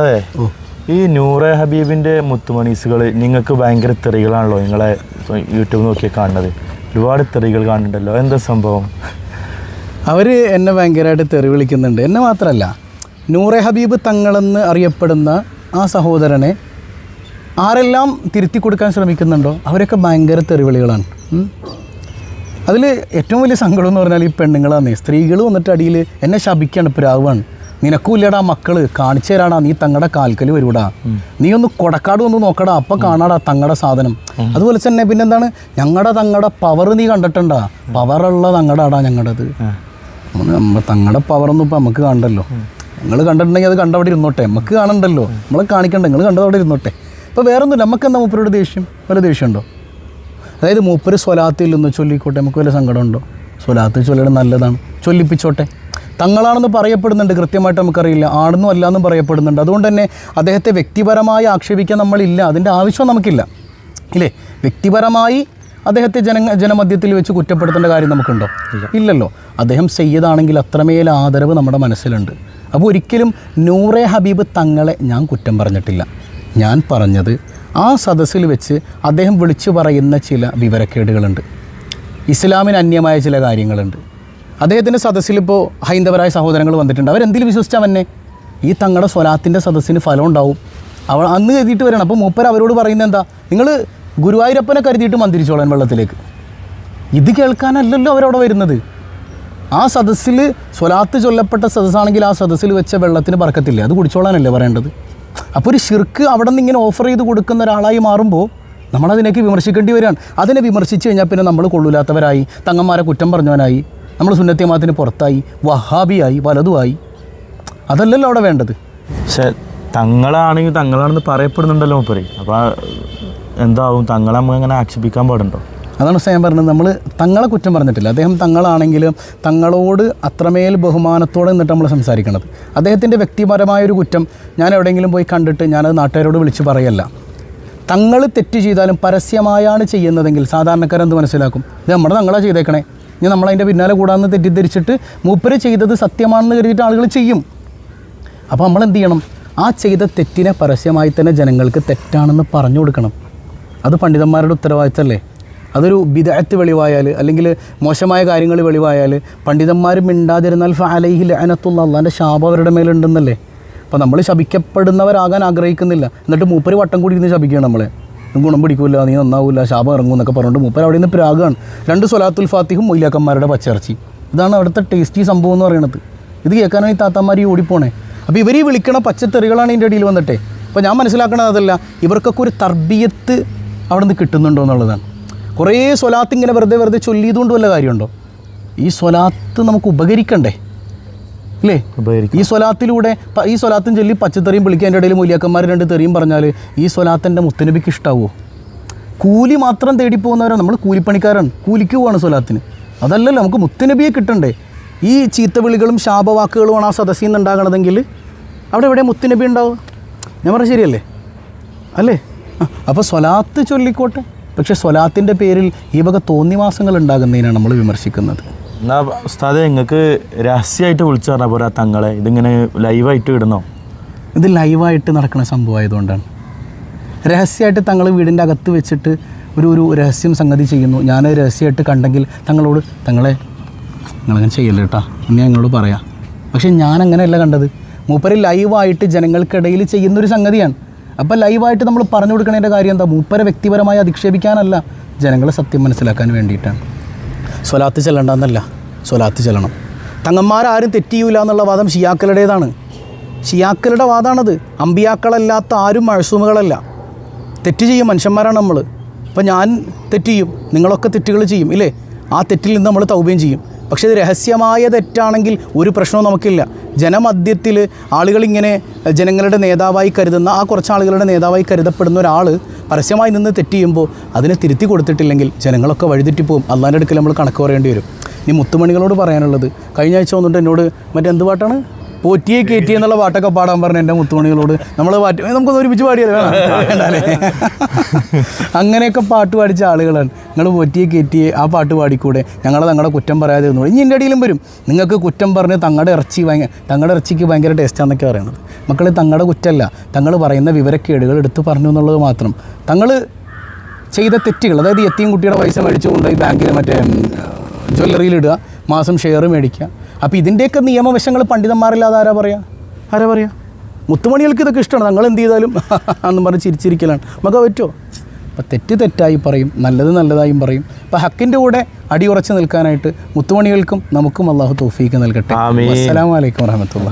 അതെ. ഈ നൂറെ ഹബീബിന്റെ മുത്തുമണീസുകൾ നിങ്ങൾക്ക് ഭയങ്കര തെറികളാണല്ലോ നിങ്ങളെ യൂട്യൂബ് നോക്കി കാണുന്നത്. ഒരുപാട് തെറികൾ കാണുന്നുണ്ടല്ലോ. എന്താ സംഭവം? അവർ എന്നെ ഭയങ്കരമായിട്ട് തെറി വിളിക്കുന്നുണ്ട്. എന്നെ മാത്രമല്ല നൂറെ ഹബീബ് തങ്ങളെന്ന് അറിയപ്പെടുന്ന ആ സഹോദരനെ ആരെല്ലാം തിരുത്തി കൊടുക്കാൻ ശ്രമിക്കുന്നുണ്ടോ? അവരൊക്കെ ഭയങ്കര തെറിവിളികളാണ്. അതിൽ ഏറ്റവും വലിയ സങ്കടം എന്ന് പറഞ്ഞാൽ ഈ പെണ്ണുങ്ങളാണ് സ്ത്രീകൾ വന്നിട്ട് അടിയിൽ എന്നെ ശപിക്കാണ് പ്രാവാണ്. നിനക്കൂല്ലടാ മക്കൾ കാണിച്ചു തരാടാ നീ തങ്ങളുടെ കാൽക്കൽ വരൂടാ നീ ഒന്ന് കൊടക്കാട് ഒന്ന് നോക്കടാ അപ്പം കാണാടാ തങ്ങളുടെ സാധനം. അതുപോലെ തന്നെ പിന്നെന്താണ്? ഞങ്ങളുടെ തങ്ങളുടെ പവർ നീ കണ്ടിട്ടുണ്ടാ? ഉള്ള തങ്ങടാടാ ഞങ്ങളുടേത് തങ്ങളുടെ പവറൊന്നും ഇപ്പം നമുക്ക് കാണണ്ടല്ലോ. നിങ്ങൾ കണ്ടിട്ടുണ്ടെങ്കിൽ അത് കണ്ടവിടെ ഇരുന്നോട്ടെ. നമുക്ക് കാണണ്ടല്ലോ. നമ്മൾ കാണിക്കണ്ട നിങ്ങൾ കണ്ടവിടെ ഇരുന്നോട്ടെ. ഇപ്പോൾ വേറൊന്നുമില്ല. നമുക്ക് എന്താ മൂപ്പരോട് ദേഷ്യം? വല്ല ദേഷ്യമുണ്ടോ? അതായത് മൂപ്പര് സ്വലാത്തിൽ നിന്ന് ചൊല്ലിക്കോട്ടെ. നമുക്ക് വല്ല സങ്കടമുണ്ടോ? സ്വലാത്ത് ചൊല്ലണം നല്ലതാണ്. ചൊല്ലിപ്പിച്ചോട്ടെ. തങ്ങളാണെന്ന് പറയപ്പെടുന്നുണ്ട്. കൃത്യമായിട്ട് നമുക്കറിയില്ല. ആണെന്നും അല്ലാന്നും പറയപ്പെടുന്നുണ്ട്. അതുകൊണ്ട് തന്നെ അദ്ദേഹത്തെ വ്യക്തിപരമായി ആക്ഷേപിക്കാൻ നമ്മളില്ല. അതിന്റെ ആവശ്യം നമുക്കില്ല. ഇല്ലേ? വ്യക്തിപരമായി അദ്ദേഹത്തെ ജന ജനമധ്യത്തിൽ വെച്ച് കുറ്റപ്പെടുത്തേണ്ട കാര്യം നമുക്കുണ്ടോ? ഇല്ലല്ലോ. അദ്ദേഹം സയ്യദാണെങ്കിൽ അത്രമേൽ ആദരവ് നമ്മുടെ മനസ്സിലുണ്ട്. അപ്പോൾ ഒരിക്കലും നൂറെ ഹബീബ് തങ്ങളെ ഞാൻ കുറ്റം പറഞ്ഞിട്ടില്ല. ഞാൻ പറഞ്ഞത് ആ സദസ്സിൽ വെച്ച് അദ്ദേഹം വിളിച്ചു പറയുന്ന ചില വിവരക്കേടുകളുണ്ട്. ഇസ്ലാമിന് അന്യമായ ചില കാര്യങ്ങളുണ്ട്. അദ്ദേഹത്തിന്റെ സദസ്സിൽ ഇപ്പോൾ ഹൈന്ദവരായ സഹോദരങ്ങൾ വന്നിട്ടുണ്ട്. അവരെന്തിൽ വിശ്വസിച്ചാൽ തന്നെ ഈ തങ്ങളുടെ സ്വലാത്തിന്റെ സദസ്സിന് ഫലം ഉണ്ടാവും. അവൾ അന്ന് കരുതിയിട്ട് വരണം. അപ്പോൾ മൂപ്പർ അവരോട് പറയുന്നത് എന്താ? നിങ്ങൾ ഗുരുവായൂരപ്പനെ കരുതിയിട്ട് മന്ദിരിച്ചോളാൻ വെള്ളത്തിലേക്ക്. ഇത് കേൾക്കാനല്ലല്ലോ അവരവിടെ വരുന്നത്. ആ സദസ്സിൽ സ്വലാത്ത് ചൊല്ലപ്പെട്ട സദസ്സാണെങ്കിൽ ആ സദസ്സിൽ വെച്ച വെള്ളത്തിന് പറക്കത്തില്ല? അത് കുടിച്ചോളാനല്ലേ പറയേണ്ടത്? അപ്പോൾ ഒരു ഷിർക്ക് അവിടെ നിന്ന് ഇങ്ങനെ ഓഫർ ചെയ്ത് കൊടുക്കുന്ന ഒരാളായി മാറുമ്പോൾ നമ്മളതിനേക്ക് വിമർശിക്കേണ്ടി വരികയാണ്. അതിനെ വിമർശിച്ച് കഴിഞ്ഞാൽ പിന്നെ നമ്മൾ കൊള്ളൂലാത്തവരായി തങ്ങന്മാരെ കുറ്റം പറഞ്ഞവനായി. നമ്മൾ സുന്നത്യമാത്തിന് പുറത്തായി വഹാബിയായി പലതുമായി അതല്ലല്ലോ അവിടെ വേണ്ടത്. പക്ഷെ തങ്ങളാണെങ്കിൽ തങ്ങളാണെന്ന് പറയപ്പെടുന്നുണ്ടല്ലോ മൂപ്പര്. അപ്പോൾ എന്താവും? തങ്ങളെ നമ്മൾ അങ്ങനെ ആക്ഷേപിക്കാൻ പാടുണ്ടോ? അതാണ് ഞാൻ പറഞ്ഞത്. നമ്മൾ തങ്ങളെ കുറ്റം പറഞ്ഞിട്ടില്ല. അദ്ദേഹം തങ്ങളാണെങ്കിലും തങ്ങളോട് അത്രമേൽ ബഹുമാനത്തോടെ നിന്നിട്ട് നമ്മൾ സംസാരിക്കണത്. അദ്ദേഹത്തിന്റെ വ്യക്തിപരമായൊരു കുറ്റം ഞാൻ എവിടെയെങ്കിലും പോയി കണ്ടിട്ട് ഞാനത് നാട്ടുകാരോട് വിളിച്ച് പറയല്ല. തങ്ങൾ തെറ്റ് ചെയ്താലും പരസ്യമായാണ് ചെയ്യുന്നതെങ്കിൽ സാധാരണക്കാരെന്ത് മനസ്സിലാക്കും? ഇത് നമ്മുടെ തങ്ങളാണ് ചെയ്തേക്കണേ. ഇനി നമ്മളതിന്റെ പിന്നാലെ കൂടാന്ന് തെറ്റിദ്ധരിച്ചിട്ട് മൂപ്പര് ചെയ്തത് സത്യമാണെന്ന് കരുതിയിട്ട് ആളുകൾ ചെയ്യും. അപ്പോൾ നമ്മൾ എന്ത് ചെയ്യണം ആ ചെയ്ത തെറ്റിനെ പരസ്യമായി തന്നെ ജനങ്ങൾക്ക് തെറ്റാണെന്ന് പറഞ്ഞു കൊടുക്കണം. അത് പണ്ഡിതന്മാരുടെ ഉത്തരവാദിത്തമല്ലേ അതൊരു വിദഗ്ധ വെളിവായാൽ അല്ലെങ്കിൽ മോശമായ കാര്യങ്ങൾ വെളിവായാൽ പണ്ഡിതന്മാർ മിണ്ടാതിരുന്നാൽ ഫാലൈഹിൽ അനത്തുള്ള അള്ളാന്റെ ശാപം അവരുടെ മേലുണ്ടെന്നല്ലേ? അപ്പോൾ നമ്മൾ ശപിക്കപ്പെടുന്നവരാകാൻ ആഗ്രഹിക്കുന്നില്ല. എന്നിട്ട് മൂപ്പര് വട്ടം കൂടി ഇരുന്ന് ശപിക്കുകയാണ് നമ്മളെ. "നീ ഗുണം പിടിക്കില്ല നീ നന്നാവില്ല ശാപം ഇറങ്ങും എന്നൊക്കെ പറഞ്ഞിട്ട് മൂപ്പർ അവിടെ നിന്ന് പ്രാഗാണ്. രണ്ട് സ്വലാത്തുൽ ഫാത്തിഹും മൊയ്ലാക്കന്മാരുടെ പച്ചിറച്ചി ഇതാണ് അവിടുത്തെ ടേസ്റ്റി സംഭവം എന്ന് പറയുന്നത് ഇത് താത്താമാർ ഈ ഓടിപ്പോണേ. അപ്പോൾ ഇവർ ഈ വിളിക്കണ പച്ചത്തെറികളാണ് ഇതിന്റെ ഇടയിൽ വന്നിട്ടേ. അപ്പോൾ ഞാൻ മനസ്സിലാക്കണത് അതല്ല ഇവർക്കൊക്കെ ഒരു തർബീയത്ത് അവിടെ നിന്ന് കിട്ടുന്നുണ്ടോ എന്നുള്ളതാണ്. കുറേ സ്വലാത്ത് ഇങ്ങനെ വെറുതെ വെറുതെ ചൊല്ലിയതുകൊണ്ട് വല്ല കാര്യമുണ്ടോ? ഈ സ്വലാത്ത് നമുക്ക് ഉപകരിക്കണ്ടേ? അല്ലേ ഈ സ്വലാത്തിലൂടെ ഈ സ്വലാത്തും ചൊല്ലി പച്ചത്തെറിയും വിളിക്കാൻ എന്റെ ഇടയിൽ മൂലിയാക്കന്മാർ രണ്ട് തെറിയും പറഞ്ഞാൽ ഈ സ്വലാത്തിന്റെ മുത്തനബിക്ക് ഇഷ്ടാവോ? കൂലി മാത്രം തേടി പോകുന്നവരാണ് നമ്മൾ കൂലിപ്പണിക്കാരാണ്. കൂലിക്ക് പോവാണ് സ്വലാത്തിന്. അതല്ലല്ലോ നമുക്ക് മുത്തനബിയെ കിട്ടണ്ടേ. ഈ ചീത്തവിളികളും ശാപവാക്കുകളുമാണ് ആ സദസ്സിൽ നിന്ന് ഉണ്ടാകണതെങ്കിൽ അവിടെ എവിടെ മുത്തനബി ഉണ്ടാവുക? ഞാൻ പറഞ്ഞ ശരിയല്ലേ? അല്ലേ? ആ, അപ്പോൾ സ്വലാത്ത് ചൊല്ലിക്കോട്ടെ. പക്ഷേ സ്വലാത്തിന്റെ പേരിൽ ഈ വക തോന്നിവാസങ്ങൾ ഉണ്ടാകുന്നതിനാണ് നമ്മൾ വിമർശിക്കുന്നത്. എന്നാ ഉസ്താദെ നിങ്ങൾക്ക് രഹസ്യമായിട്ട് വിളിച്ചു പറഞ്ഞാൽ പോരാ തങ്ങളെ. ഇതിങ്ങനെ ലൈവായിട്ട് ഇടണോ ഇത് ലൈവായിട്ട് നടക്കുന്ന സംഭവമായതുകൊണ്ടാണ് രഹസ്യമായിട്ട് തങ്ങൾ വീടിന്റെ അകത്ത് വെച്ചിട്ട് ഒരു ഒരു രഹസ്യം സംഗതി ചെയ്യുന്നു. ഞാൻ രഹസ്യമായിട്ട് കണ്ടെങ്കിൽ തങ്ങളോട് തങ്ങളെ നിങ്ങളങ്ങനെ ചെയ്യല്ല കേട്ടാ എന്ന് ഞാൻ ഞങ്ങളോട് പറയാം. പക്ഷേ ഞാൻ അങ്ങനെയല്ല കണ്ടത്. മൂപ്പര് ലൈവായിട്ട് ജനങ്ങൾക്കിടയിൽ ചെയ്യുന്നൊരു സംഗതിയാണ്. അപ്പോൾ ലൈവായിട്ട് നമ്മൾ പറഞ്ഞു കൊടുക്കണതിന്റെ കാര്യം എന്താ? മൂപ്പരെ വ്യക്തിപരമായി അധിക്ഷേപിക്കാനല്ല. ജനങ്ങളെ സത്യം മനസ്സിലാക്കാൻ വേണ്ടിയിട്ടാണ്. സ്വലാത്ത് ചെല്ലണ്ടെന്നല്ല. സ്വലാത്ത് ചെല്ലണം. തങ്ങന്മാരാരും തെറ്റിയൂല എന്നുള്ള വാദം ഷിയാക്കളുടേതാണ്. ഷിയാക്കളുടെ വാദമാണത് അമ്പിയാക്കളല്ലാത്ത ആരും മഴസൂമുകളല്ല തെറ്റ് ചെയ്യും മനുഷ്യന്മാരാണ് നമ്മൾ അപ്പം ഞാൻ തെറ്റ് ചെയ്യും. നിങ്ങളൊക്കെ തെറ്റുകൾ ചെയ്യും ഇല്ലേ? ആ തെറ്റിൽ നിന്ന് നമ്മൾ തൗബ്യം ചെയ്യും. പക്ഷേ ഇത് രഹസ്യമായ തെറ്റാണെങ്കിൽ ഒരു പ്രശ്നവും നമുക്കില്ല. ജനമധ്യത്തിൽ ആളുകളിങ്ങനെ ജനങ്ങളുടെ നേതാവായി കരുതുന്ന ആ കുറച്ച് ആളുകളുടെ നേതാവായി കരുതപ്പെടുന്ന ഒരാൾ പരസ്യമായി നിന്ന് തെറ്റ് ചെയ്യുമ്പോൾ അതിനെ തിരുത്തി കൊടുത്തിട്ടില്ലെങ്കിൽ ജനങ്ങളൊക്കെ പോകും അള്ളാന്റെ അടുക്കൽ നമ്മൾ കണക്ക് പറയേണ്ടി വരും. ഇനി മുത്തുമണികളോട് പറയാനുള്ളത് കഴിഞ്ഞ ആഴ്ച വന്നിട്ട് എന്നോട് മറ്റെന്ത് പാട്ടാണ്? പോറ്റിയെ കയറ്റി എന്നുള്ള പാട്ടൊക്കെ പാടാൻ പറഞ്ഞ എന്റെ മുത്തുമണികളോട് നമ്മൾ പാട്ട് നമുക്ക് നമുക്കൊന്ന് ഒരുമിച്ച് പാടിയല്ലേ വേണം. അങ്ങനെയൊക്കെ പാട്ട് പാടിച്ച ആളുകളാണ്. നിങ്ങൾ പോറ്റിയെ കയറ്റിയെ ആ പാട്ട് പാടിക്കൂടെ? ഞങ്ങൾ തങ്ങളുടെ കുറ്റം പറയാതെ ഇനി എന്റെ അടിയിലും വരും. നിങ്ങൾക്ക് കുറ്റം പറഞ്ഞ് തങ്ങളുടെ ഇറച്ചി ഭയങ്കര തങ്ങളുടെ ഇറച്ചിക്ക് ഭയങ്കര ടേസ്റ്റാന്നൊക്കെ പറയണത്. മക്കൾ തങ്ങളുടെ കുറ്റമല്ല തങ്ങൾ പറയുന്ന വിവരക്കേടുകൾ എടുത്ത് പറഞ്ഞു എന്നുള്ളത് മാത്രം. തങ്ങൾ ചെയ്ത തെറ്റുകൾ അതായത് എത്തിയും കുട്ടിയുടെ പൈസ മേടിച്ചുകൊണ്ട് ഈ ബാങ്കിൽ മറ്റേ ജ്വല്ലറിയിൽ ഇടുക മാസം ഷെയർ മേടിക്കുക അപ്പോൾ ഇതിന്റെയൊക്കെ നിയമവശങ്ങൾ പണ്ഡിതന്മാരില്ലാതെ ആരാ പറയുക ആരാ പറയുക മുത്തുമണികൾക്ക് ഇതൊക്കെ ഇഷ്ടമാണ്. ഞങ്ങൾ എന്ത് ചെയ്താലും എന്നും പറഞ്ഞ് ചിരിച്ചിരിക്കലാണ്. നമുക്ക് പറ്റുമോ? അപ്പോൾ തെറ്റ് തെറ്റായി പറയും. നല്ലത് നല്ലതായും പറയും. അപ്പോൾ ഹക്കിന്റെ കൂടെ അടിയുറച്ച് നിൽക്കാനായിട്ട് മുത്തുമണികൾക്കും നമുക്കും അള്ളാഹു തോഫീക്ക് നൽകട്ടെ. ആമീൻ. അസ്സലാമു അലൈക്കും വറഹമത്തുള്ള